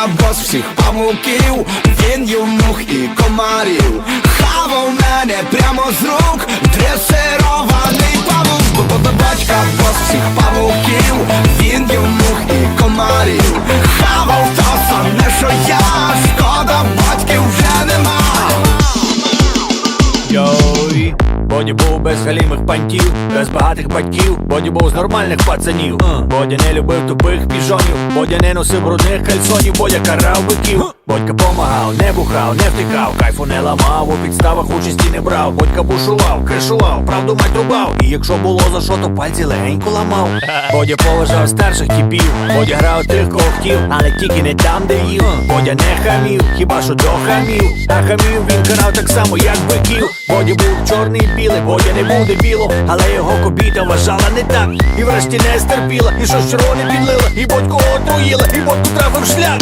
Боя бос всіх павуків, він їв мух і комарів. Хавав мене прямо з рук, Йой, Боді був без халімих пантів, без багатих батьків, Боді був з нормальних пацанів. Бодя не любив тупих піжонів, Бодя не носив брудних кальсонів, Бодя карав биків. Бодька помагав, не бухав, не втикав, кайфу не ламав, у підставах участі не брав. Бодька бушував, кришував, правду мать рубав. І якщо було за що, то пальці легенько ламав. Бодя поважав старших типів, Бодя грав тих, кого хотів, але тільки не там, де їв. Бодя не хамів, хіба що до хамів. А хамів він карав так само, як биків. Боді був чорний і білий, Бодя не буде біло, але його кобіта вважала не так. І врешті не стерпіла, і щось червоне підлила, і бодьку отруїла, і бодьку трафив шлях.